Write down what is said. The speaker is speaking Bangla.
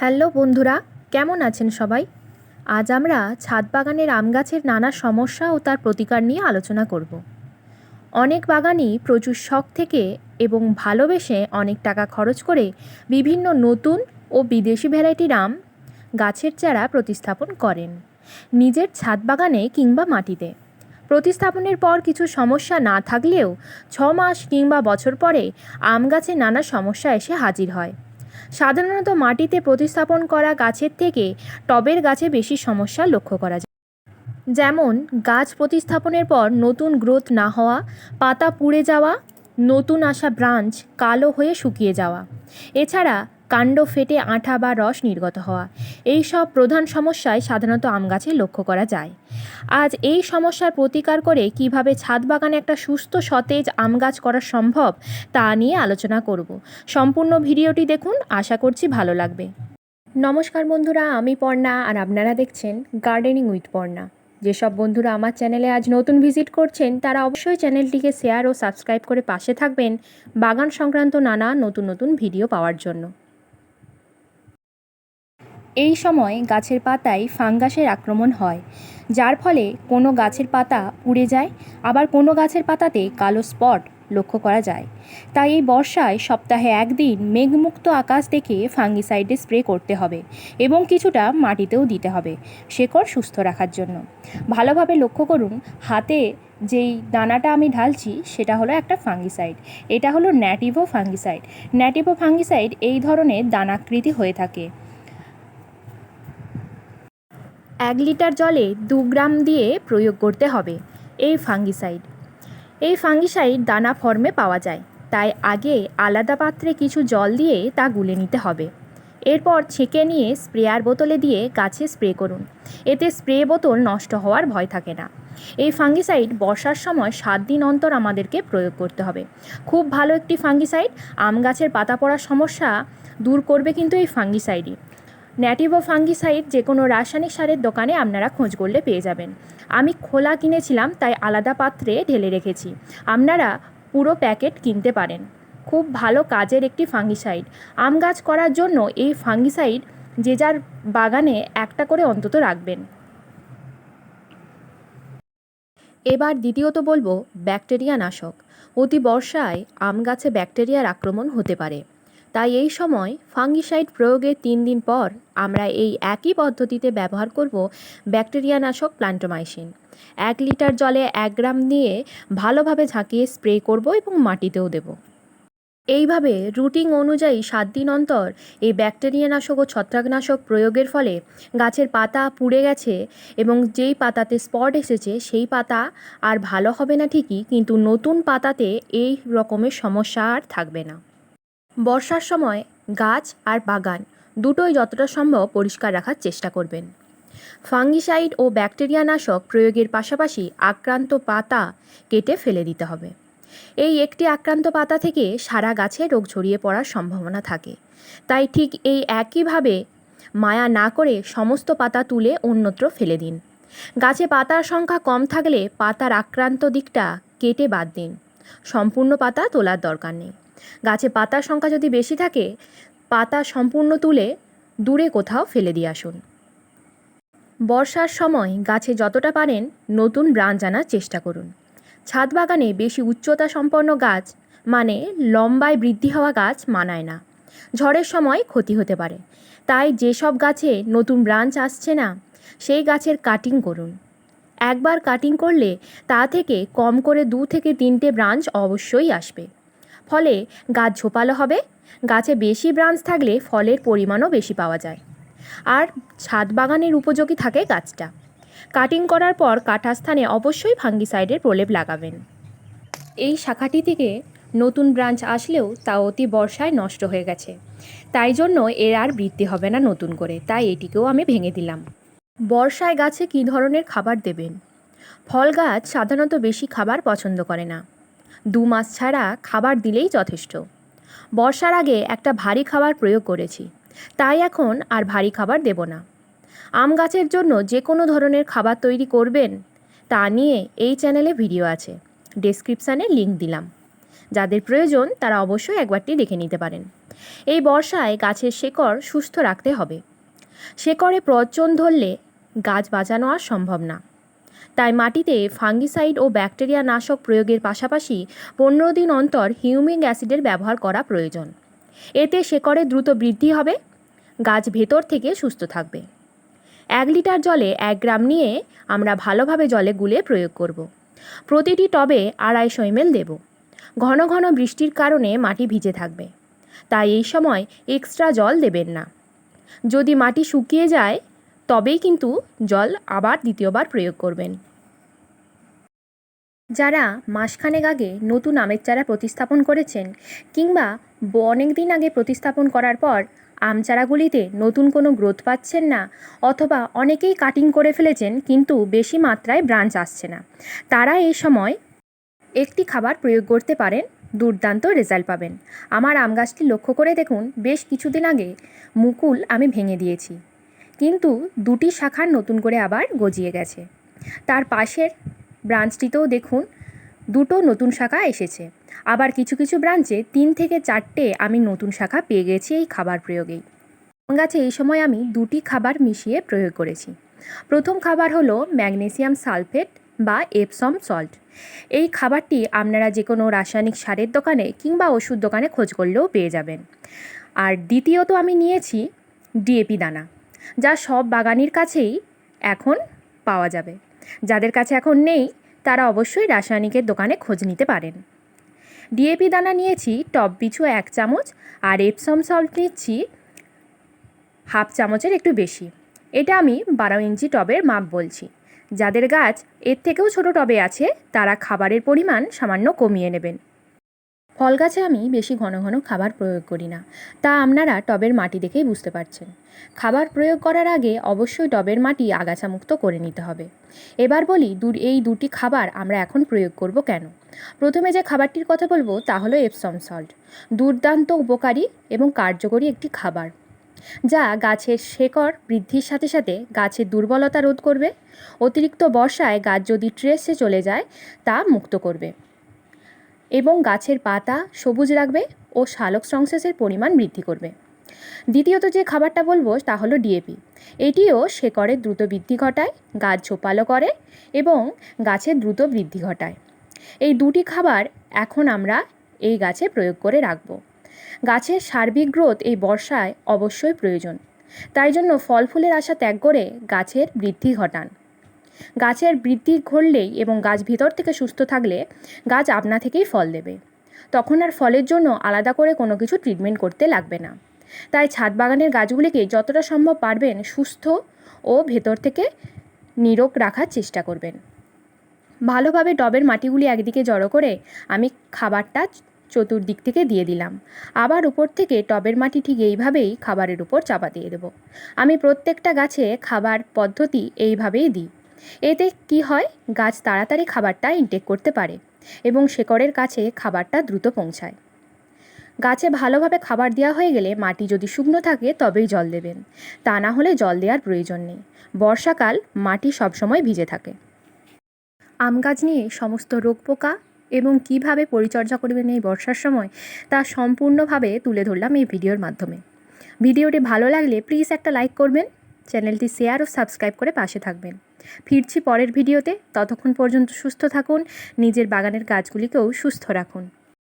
হ্যালো বন্ধুরা, কেমন আছেন সবাই? আজ আমরা ছাদ বাগানের আম গাছের নানা সমস্যা ও তার প্রতিকার নিয়ে আলোচনা করব। অনেক বাগানই প্রচুর শখ থেকে এবং ভালোবেসে অনেক টাকা খরচ করে বিভিন্ন নতুন ও বিদেশি ভ্যারাইটির আম গাছের চারা প্রতিস্থাপন করেন, নিজের ছাদ বাগানে কিংবা মাটিতে। প্রতিস্থাপনের পর কিছু সমস্যা না থাকলেও ছ মাস কিংবা বছর পরে আম গাছে নানা সমস্যা এসে হাজির হয়। সাধারণত মাটিতে প্রতিস্থাপন করা গাছের থেকে টবের গাছে বেশি সমস্যা লক্ষ্য করা যায়। যেমন, গাছ প্রতিস্থাপনের পর নতুন গ্রোথ না হওয়া, পাতা পুড়ে যাওয়া, নতুন আসা ব্রাঞ্চ কালো হয়ে শুকিয়ে যাওয়া। এছাড়া কাণ্ড ফেটে আঠা বা রস নির্গত হওয়া। এই সব প্রধান সমস্যায় সাধারণত আম গাছে লক্ষ্য করা যায়। আজ এই সমস্যার প্রতিকার করে কীভাবে ছাদ বাগানে একটা সুস্থ সতেজ আম গাছ করা সম্ভব, তা নিয়ে আলোচনা করব। সম্পূর্ণ ভিডিওটি দেখুন, আশা করছি ভালো লাগবে। নমস্কার বন্ধুরা, আমি পর্ণা আর আপনারা দেখছেন গার্ডেনিং উইথ পর্ণা। যেসব বন্ধুরা আমার চ্যানেলে আজ নতুন ভিজিট করছেন, তারা অবশ্যই চ্যানেলটিকে শেয়ার ও সাবস্ক্রাইব করে পাশে থাকবেন বাগান সংক্রান্ত নানা নতুন নতুন ভিডিও পাওয়ার জন্য। এই সময় গাছের পাতায় ফাঙ্গাসের আক্রমণ হয়, যার ফলে কোনো গাছের পাতা উড়ে যায়, আবার কোনো গাছের পাতাতে কালো স্পট লক্ষ্য করা যায়। তাই এই বর্ষায় সপ্তাহে একদিন মেঘমুক্ত আকাশ দেখে ফাঙ্গিসাইডে স্প্রে করতে হবে এবং কিছুটা মাটিতেও দিতে হবে শেকড় সুস্থ রাখার জন্য। ভালোভাবে লক্ষ্য করুন, হাতে যেই দানাটা আমি ঢালছি সেটা হলো একটা ফাঙ্গিসাইড। এটা হলো ন্যাটিভো ফাঙ্গিসাইড। ন্যাটিভো ফাঙ্গিসাইড এই ধরনের দানাকৃতি হয়ে থাকে। এক লিটার জলে দু গ্রাম দিয়ে প্রয়োগ করতে হবে, এই ফাঙ্গিসাইড। এই ফাঙ্গিসাইড দানা ফর্মে পাওয়া যায়, তাই আগে আলাদা পাত্রে কিছু জল দিয়ে তা গুলে নিতে হবে। এরপর ছেঁকে নিয়ে স্প্রেয়ার বোতলে দিয়ে গাছে স্প্রে করুন, এতে স্প্রে বোতল নষ্ট হওয়ার ভয় থাকে না। এই ফাঙ্গিসাইড বর্ষার সময় সাত দিন অন্তর আমাদেরকে প্রয়োগ করতে হবে। খুব ভালো একটি ফাঙ্গিসাইড, আম গাছের পাতা পড়ার সমস্যা দূর করবে কিন্তু এই ফাঙ্গিসাইডই। ন্যাটিভো ফাঙ্গিসাইড যে কোনো রাসায়নিক সারের দোকানে আপনারা খোঁজ করলে পেয়ে যাবেন। আমি খোলা কিনেছিলাম, তাই আলাদা পাত্রে ঢেলে রেখেছি। আপনারা পুরো প্যাকেট কিনতে পারেন। খুব ভালো কাজের একটি ফাঙ্গিসাইড আম গাছ করার জন্য এই ফাঙ্গিসাইড যে যার বাগানে একটা করে অন্তত রাখবেন। এবার দ্বিতীয়ত বলব, ব্যাকটেরিয়া নাশক। অতি বর্ষায় আম গাছে ব্যাকটেরিয়ার আক্রমণ হতে পারে। তাই এই সময় ফাঙ্গিসাইড প্রয়োগের তিন দিন পর আমরা এই একই পদ্ধতিতে ব্যবহার করব ব্যাকটেরিয়া নাশক প্লান্টোমাইসিন। এক লিটার জলে এক গ্রাম দিয়ে ভালোভাবে ঝাঁকিয়ে স্প্রে করব এবং মাটিতেও দেব। এইভাবে রুটিন অনুযায়ী সাত দিন অন্তর এই ব্যাকটেরিয়া নাশক ও ছত্রাকনাশক প্রয়োগের ফলে গাছের পাতা পুড়ে গেছে এবং যেই পাতাতে স্পট এসেছে সেই পাতা আর ভালো হবে না ঠিকই, কিন্তু নতুন পাতাতে এই রকমের সমস্যা আর থাকবে না। বর্ষার সময় গাছ আর বাগান দুটোই যতটা সম্ভব পরিষ্কার রাখার চেষ্টা করবেন। ফাঙ্গিসাইড ও ব্যাকটেরিয়া নাশক প্রয়োগের পাশাপাশি আক্রান্ত পাতা কেটে ফেলে দিতে হবে। এই একটি আক্রান্ত পাতা থেকে সারা গাছে রোগ ছড়িয়ে পড়ার সম্ভাবনা থাকে। তাই ঠিক এই একইভাবে মায়া না করে সমস্ত পাতা তুলে অন্যত্র ফেলে দিন। গাছে পাতার সংখ্যা কম থাকলে পাতার আক্রান্ত দিকটা কেটে বাদ দিন। সম্পূর্ণ পাতা তোলার দরকার নেই। গাছে পাতার সংখ্যা যদি বেশি থাকে, পাতা সম্পূর্ণ তুলে দূরে কোথাও ফেলে দিয়ে আসুন। বর্ষার সময় গাছে যতটা পারেন নতুন ব্রাঞ্চ আনার চেষ্টা করুন। ছাদ বাগানে বেশি উচ্চতা সম্পন্ন গাছ মানে লম্বায় বৃদ্ধি হওয়া গাছ মানায় না। ঝড়ের সময় ক্ষতি হতে পারে। তাই যেসব গাছে নতুন ব্রাঞ্চ আসছে না, সেই গাছের কাটিং করুন। একবার কাটিং করলে তা থেকে কম করে দু থেকে তিনটে ব্রাঞ্চ অবশ্যই আসবে। ফলে গাছ ঝোপালো হবে, গাছে বেশি ব্রাঞ্চ থাকলে ফলের পরিমাণও বেশি পাওয়া যায়। আর ছাদ বাগানের উপযোগী থাকে গাছটা। কাটিং করার পর কাটা স্থানে অবশ্যই ফাঙ্গিসাইডের প্রলেপ লাগাবেন। এই শাখাটি থেকে নতুন ব্রাঞ্চ আসলেও তা অতি বর্ষায় নষ্ট হয়ে গেছে। তাই জন্য এর আর বৃদ্ধি হবে না নতুন করে, তাই এটিকেও আমি ভেঙে দিলাম। বর্ষায় গাছে কী ধরনের খাবার দেবেন? ফল গাছ সাধারণত বেশি খাবার পছন্দ করে না। দু মাস ছাড়া খাবার দিলেই যথেষ্ট। বর্ষার আগে একটা ভারী খাবার প্রয়োগ করেছি। তাই এখন আর ভারী খাবার দেব না। আম গাছের জন্য যে কোনো ধরনের খাবার তৈরি করবেন, তা নিয়ে এই চ্যানেলে ভিডিও আছে। ডেসক্রিপশানে লিংক দিলাম। যাদের প্রয়োজন, তারা অবশ্যই একবারটি দেখে নিতে পারেন। এই বর্ষায় গাছের শেকড় সুস্থ রাখতে হবে। শেকড়ে প্রচন ধরলে গাছ বাঁচানো আর সম্ভব না। তাই মাটিতে ফাঙ্গিসাইড ও ব্যাকটেরিয়া নাশক প্রয়োগের পাশাপাশি পনেরো দিন অন্তর হিউমিক অ্যাসিডের ব্যবহার করা প্রয়োজন। এতে শেকড়ে দ্রুত বৃদ্ধি হবে, গাছ ভেতর থেকে সুস্থ থাকবে। এক লিটার জলে এক গ্রাম নিয়ে আমরা ভালোভাবে জলে গুলে প্রয়োগ করব। প্রতিটি টবে আড়াইশো এমএল দেব। ঘন ঘন বৃষ্টির কারণে মাটি ভিজে থাকবে। তাই এই সময় এক্সট্রা জল দেবেন না। যদি মাটি শুকিয়ে যায় তবেই কিন্তু জল আবার দ্বিতীয়বার প্রয়োগ করবেন। যারা মাসখানেক আগে নতুন আমের চারা প্রতিস্থাপন করেছেন কিংবা অনেক দিন আগে প্রতিস্থাপন করার পর আম চারাগুলিতে নতুন কোনো গ্রোথ পাচ্ছেন না অথবা অনেকেই কাটিং করে ফেলেছেন কিন্তু বেশি মাত্রায় ব্রাঞ্চ আসছে না, তারা এই সময় একটি খাবার প্রয়োগ করতে পারেন, দুর্দান্ত রেজাল্ট পাবেন। আমার আম গাছটি লক্ষ্য করে দেখুন, বেশ কিছুদিন আগে মুকুল আমি ভেঙে দিয়েছি। কিন্তু দুটি শাখার নতুন করে আবার গজিয়ে গেছে। তার পাশের ব্রাঞ্চটিতেও দেখুন, দুটো নতুন শাখা এসেছে। আবার কিছু কিছু ব্রাঞ্চে তিন থেকে চারটে আমি নতুন শাখা পেয়ে গেছি এই খাবার প্রয়োগেই। গাছে এই সময় আমি দুটি খাবার মিশিয়ে প্রয়োগ করেছি। প্রথম খাবার হলো ম্যাগনেসিয়াম সালফেট বা এপসম সল্ট। এই খাবারটি আপনারা যে কোনো রাসায়নিক সারের দোকানে কিংবা ওষুধ দোকানে খোঁজ করলেও পেয়ে যাবেন। আর দ্বিতীয়ত আমি নিয়েছি ডিএপি দানা। যা সব বাগানির কাছেই এখন পাওয়া যাবে। যাদের কাছে এখন নেই, তারা অবশ্যই রাসায়নিকের দোকানে খোঁজ নিতে পারেন। ডিএপি দানা নিয়েছি, টপ পিছু এক চামচ, আর এপসম সল্ট নিচ্ছি, হাফ চামচের একটু বেশি। এটা আমি বারো ইঞ্চি টবের মাপ বলছি। যাদের গাছ এর থেকেও ছোট টবে আছে, তারা খাবারের পরিমাণ সামান্য কমিয়ে নেবেন। ফল গাছে আমি বেশি ঘন ঘন খাবার প্রয়োগ করি না। তা আপনারা টবের মাটি দেখেই বুঝতে পারছেন। খাবার প্রয়োগ করার আগে অবশ্যই টবের মাটি আগাছামুক্ত করে নিতে হবে। এবার বলি এই দুটি খাবার আমরা এখন প্রয়োগ করব কেন? প্রথমে যে খাবারটির কথা বলব, তা হলো এপসম সল্ট দুর্দান্ত উপকারী এবং কার্যকরী একটি খাবার, যা গাছের শেকড় বৃদ্ধির সাথে সাথে গাছের দুর্বলতা রোধ করবে, অতিরিক্ত বর্ষায় গাছ যদি ট্রেসে চলে যায়, তা মুক্ত করবে। এবং গাছের পাতা সবুজ রাখবে ও শালক সংশ্লেষের পরিমাণ বৃদ্ধি করবে। দ্বিতীয়ত যে খাবারটা বলব, তা হলো ডিএপি এটিও শেকড়ের দ্রুত বৃদ্ধি ঘটায়, গাছ ঝোপালো করে এবং গাছের দ্রুত বৃদ্ধি ঘটায়। এই দুটি খাবার এখন আমরা এই গাছে প্রয়োগ করে রাখব। গাছের সার্বিক গ্রোথ এই বর্ষায় অবশ্যই প্রয়োজন। তাই জন্য ফল ফুলের আশা ত্যাগ করে গাছের বৃদ্ধি ঘটান। গাছের বৃদ্ধি ঘটলেই এবং গাছ ভিতর থেকে সুস্থ থাকলে গাছ আপনা থেকেই ফল দেবে। তখন আর ফলের জন্য আলাদা করে কোনো কিছু ট্রিটমেন্ট করতে লাগবে না। তাই ছাদ বাগানের গাছগুলিকে যতটা সম্ভব পারবেন সুস্থ ও ভেতর থেকে নিরোগ রাখার চেষ্টা করবেন। ভালোভাবে টবের মাটিগুলি একদিকে জড়ো করে আমি খাবারটা চতুর্দিক থেকে দিয়ে দিলাম। আবার উপর থেকে টবের মাটি ঠিক এইভাবেই খাবারের উপর চাপা দিয়ে দেবো। আমি প্রত্যেকটা গাছে খাবার পদ্ধতি এইভাবেই দিই। এতে কি হয়? গাছ তাড়াতাড়ি খাবারটা ইনটেক করতে পারে এবং শেকড়ের কাছে খাবারটা দ্রুত পৌঁছায়। গাছে ভালোভাবে খাবার দেওয়া হয়ে গেলে মাটি যদি শুকনো থাকে তবেই জল দেবেন। তা না হলে জল দেওয়ার প্রয়োজন নেই। বর্ষাকাল মাটি সবসময় ভিজে থাকে। আম গাছ নিয়ে সমস্ত রোগ পোকা এবং কীভাবে পরিচর্যা করবেন এই বর্ষার সময় তা সম্পূর্ণভাবে তুলে ধরলাম এই ভিডিওর মাধ্যমে। ভিডিওটি ভালো লাগলে প্লিজ একটা লাইক করবেন চ্যানেলটি শেয়ার ও সাবস্ক্রাইব করে পাশে থাকবেন। ফিরছি পরের ভিডিওতে। ততক্ষণ পর্যন্ত সুস্থ থাকুন, নিজের বাগানের গাছগুলিকেও সুস্থ রাখুন।